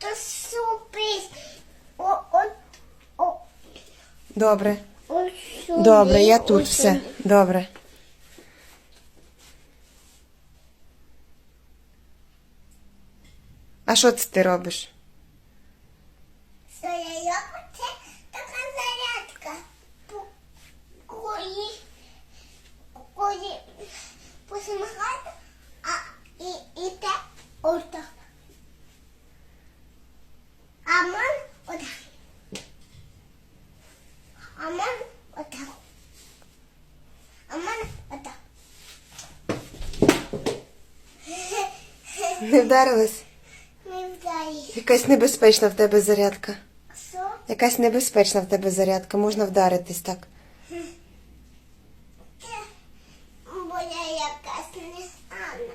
да, сюрприз. О, от, о, Добре. о, сюди, Добре, я тут все. Добре. А що це ти робиш? Не вдарилась? Якась небезпечна в тебе зарядка. Що? Якась небезпечна в тебе зарядка. Можна вдаритись так. Бо я якась не стану.